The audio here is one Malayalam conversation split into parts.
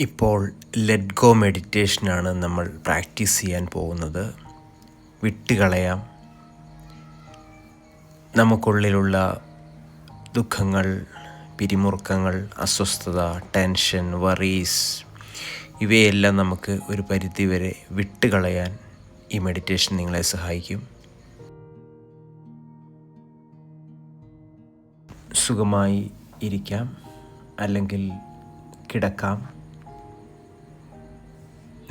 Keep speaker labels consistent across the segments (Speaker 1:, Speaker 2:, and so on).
Speaker 1: ഇപ്പോൾ ലെറ്റ് ഗോ മെഡിറ്റേഷനാണ് നമ്മൾ പ്രാക്ടീസ് ചെയ്യാൻ പോകുന്നത്. വിട്ടുകളയാം. നമുക്കുള്ളിലുള്ള ദുഃഖങ്ങൾ പിരിമുറുക്കങ്ങൾ അസ്വസ്ഥത ടെൻഷൻ വറീസ് ഇവയെല്ലാം നമുക്ക് ഒരു പരിധിവരെ വിട്ടുകളയാൻ ഈ മെഡിറ്റേഷൻ നിങ്ങളെ സഹായിക്കും. സുഖമായി ഇരിക്കാം. അല്ലെങ്കിൽ കിടക്കാം.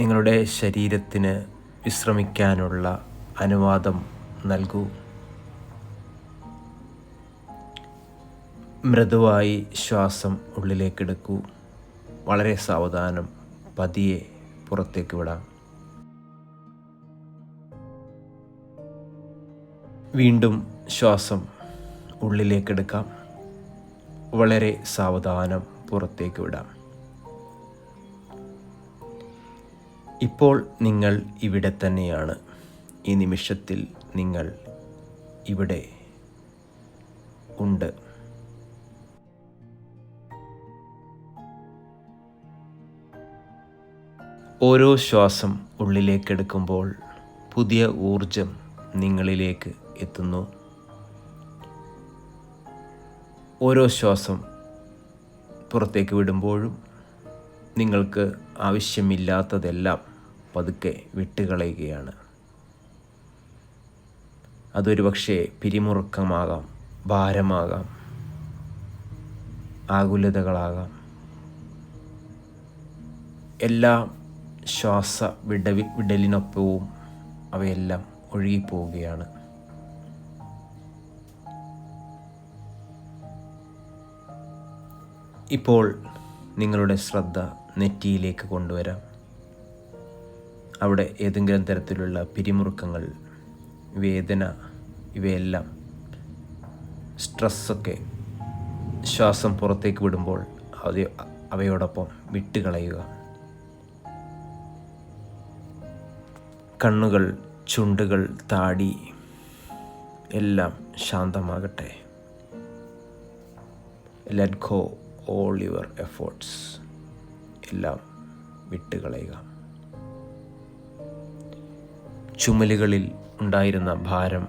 Speaker 1: നിങ്ങളുടെ ശരീരത്തിന് വിശ്രമിക്കാനുള്ള അനുവാദം നൽകൂ. മൃദുവായി ശ്വാസം ഉള്ളിലേക്കെടുക്കൂ വളരെ സാവധാനം പതിയെ പുറത്തേക്ക് വിടാം. വീണ്ടും ശ്വാസം ഉള്ളിലേക്കെടുക്കാം വളരെ സാവധാനം പുറത്തേക്ക് വിടാം. ഇപ്പോൾ നിങ്ങൾ ഇവിടെ തന്നെയാണ്. ഈ നിമിഷത്തിൽ നിങ്ങൾ ഇവിടെ ഉണ്ട്. ഓരോ ശ്വാസം ഉള്ളിലേക്കെടുക്കുമ്പോൾ പുതിയ ഊർജം നിങ്ങളിലേക്ക് എത്തുന്നു. ഓരോ ശ്വാസം പുറത്തേക്ക് വിടുമ്പോഴും നിങ്ങൾക്ക് ആവശ്യമില്ലാത്തതെല്ലാം പതുക്കെ വിട്ടുകളയുകയാണ്. അതൊരു പക്ഷേ പിരിമുറുക്കമാകാം ഭാരമാകാം ആകുലതകളാകാം. എല്ലാ ശ്വാസ വിടവി വിടലിനൊപ്പവും അവയെല്ലാം ഒഴുകിപ്പോവുകയാണ്. ഇപ്പോൾ നിങ്ങളുടെ ശ്രദ്ധ നെറ്റിയിലേക്ക് കൊണ്ടുവരാം. അവിടെ ഏതെങ്കിലും തരത്തിലുള്ള പിരിമുറുക്കങ്ങൾ വേദന ഇവയെല്ലാം സ്ട്രെസ്സൊക്കെ ശ്വാസം പുറത്തേക്ക് വിടുമ്പോൾ അത് അവയോടൊപ്പം വിട്ടുകളയുക. കണ്ണുകൾ ചുണ്ടുകൾ താടി എല്ലാം ശാന്തമാകട്ടെ. Let go all your efforts എല്ലാം വിട്ടുകളയുക. ചുമലുകളിൽ ഉണ്ടായിരുന്ന ഭാരം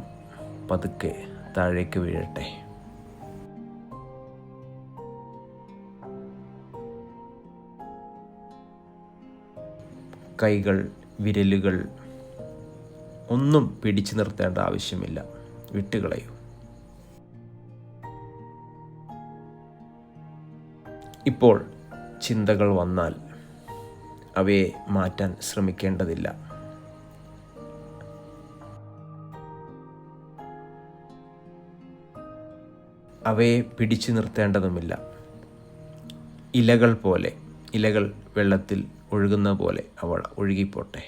Speaker 1: പതുക്കെ താഴേക്ക് വീഴട്ടെ. കൈകൾ വിരലുകൾ ഒന്നും പിടിച്ചു നിർത്തേണ്ട ആവശ്യമില്ല. വിട്ടുകളയൂ. ഇപ്പോൾ ചിന്തകൾ വന്നാൽ അവയെ മാറ്റാൻ ശ്രമിക്കേണ്ടതില്ല. അവയെ പിടിച്ചു നിർത്തേണ്ടതുമില്ല. ഇലകൾ പോലെ ഇലകൾ വെള്ളത്തിൽ ഒഴുകുന്ന പോലെ അവൾ ഒഴുകിപ്പോട്ടെ.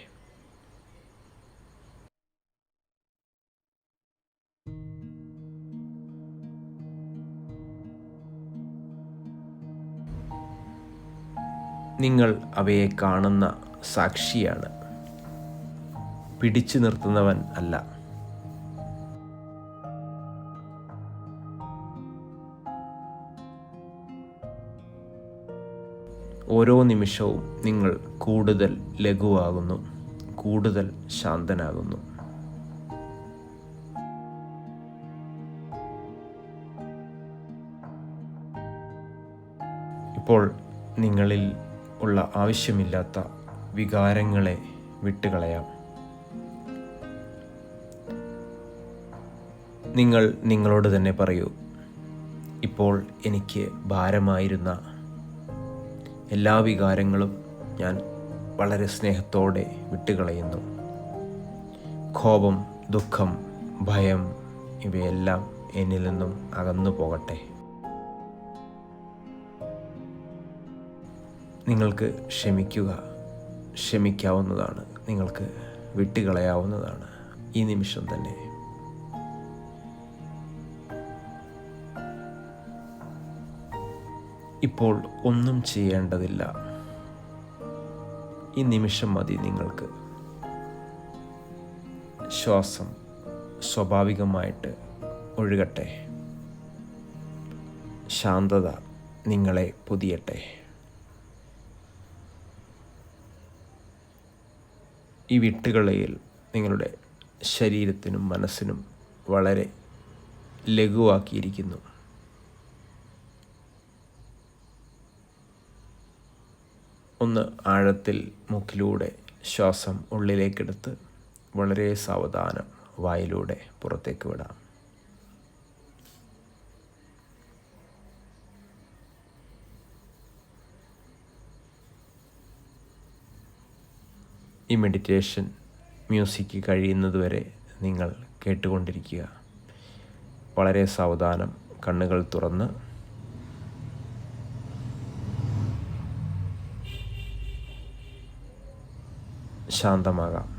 Speaker 1: നിങ്ങൾ അവയെ കാണുന്ന സാക്ഷിയാണ്. പിടിച്ചു നിർത്തുന്നവൻ അല്ല. ഓരോ നിമിഷവും നിങ്ങൾ കൂടുതൽ ലഘുവാകുന്നു കൂടുതൽ ശാന്തനാകുന്നു. ഇപ്പോൾ നിങ്ങളിൽ ഉള്ള ആവശ്യമില്ലാത്ത വികാരങ്ങളെ വിട്ടുകളയാം. നിങ്ങൾ നിങ്ങളോട് തന്നെ പറയൂ ഇപ്പോൾ എനിക്ക് ഭാരമായിരുന്ന എല്ലാ വികാരങ്ങളും ഞാൻ വളരെ സ്നേഹത്തോടെ വിട്ടുകളയുന്നു. കോപം ദുഃഖം ഭയം ഇവയെല്ലാം എന്നിൽ നിന്നും അകന്നു പോകട്ടെ. നിങ്ങൾക്ക് ക്ഷമിക്കുക ക്ഷമിക്കാവുന്നതാണ് നിങ്ങൾക്ക് വിട്ടുകളയാവുന്നതാണ്. ഈ നിമിഷം തന്നെ ഇപ്പോൾ ഒന്നും ചെയ്യേണ്ടതില്ല. ഈ നിമിഷം മതി നിങ്ങൾക്ക്. ശ്വാസം സ്വാഭാവികമായിട്ട് ഒഴുകട്ടെ. ശാന്തത നിങ്ങളെ പൊതിയട്ടെ. ഈ വിട്ടുകളയിൽ നിങ്ങളുടെ ശരീരത്തിനും മനസ്സിനും വളരെ ലഘുവാക്കിയിരിക്കുന്നു. ഒന്ന് ആഴത്തിൽ മൂക്കിലൂടെ ശ്വാസം ഉള്ളിലേക്കെടുത്ത് വളരെ സാവധാനം വായിലൂടെ പുറത്തേക്ക് വിടാം. ഈ മെഡിറ്റേഷൻ മ്യൂസിക് കഴിയുന്നതുവരെ നിങ്ങൾ കേട്ടുകൊണ്ടിരിക്കുക. വളരെ സാവധാനം കണ്ണുകൾ തുറന്ന് ശാന്തമാകാം.